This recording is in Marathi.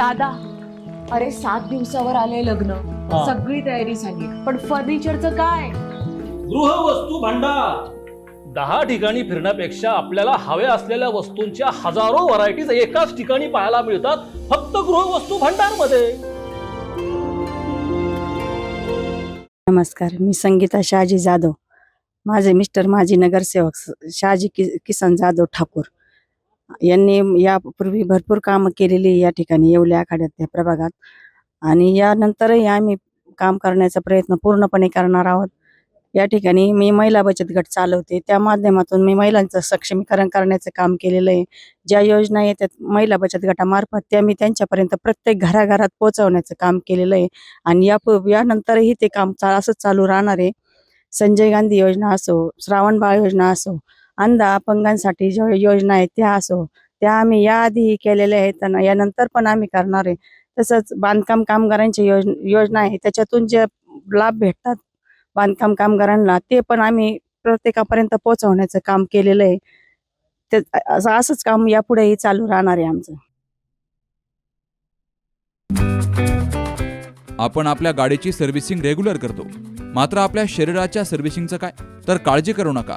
दादा अरे सात दिवसावर आले लग्न. हा. सगळी तयारी झाली. पण फर्निचरचं काय? गृहवस्तू भांडार. दहा ठिकाणी फिरण्यापेक्षा आपल्याला हव्या असलेल्या वस्तूंच्या हजारो व्हरायटीज एकाच ठिकाणी पाहायला मिळतात फक्त गृहवस्तू भांडारमध्ये नमस्कार मी संगीता शहाजी जाधव. माझे मिस्टर माजी नगरसेवक स- शहाजी कि किसन जाधव ठाकूर. यांनी यापूर्वी भरपूर कामं केलेली या ठिकाणी येवल्या आखाड्यात त्या प्रभागात. आणि यानंतरही आम्ही काम करण्याचा प्रयत्न पूर्णपणे करणार आहोत. या ठिकाणी मी महिला बचत गट चालवते. त्या माध्यमातून मी महिलांचं सक्षमीकरण करण्याचं काम केलेलं आहे. ज्या योजना येतात महिला बचत गटामार्फत त्या मी त्यांच्यापर्यंत प्रत्येक घराघरात पोहोचवण्याचं काम केलेलं आहे. आणि या यानंतरही ते काम चा असंच चालू राहणार आहे. संजय गांधी योजना असो श्रावणबाळ योजना असो अंध अपंगांसाठी ज्या योजना आहेत त्या असो. त्या आम्ही याआधीही केलेल्या आहेत यानंतर पण आम्ही करणार आहे. तसंच बांधकाम कामगारांची योज योजना आहे. त्याच्यातून जे लाभ भेटतात बांधकाम कामगारांना ते पण आम्ही प्रत्येकापर्यंत पोहोचवण्याचं काम केलेलं आहे. ते असं असंच काम यापुढेही चालू राहणार आहे आमचं. आपण आपल्या गाडीची सर्व्हिसिंग रेग्युलर करतो. मात्र आपल्या शरीराच्या सर्व्हिसिंगचं काय? तर काळजी करू नका.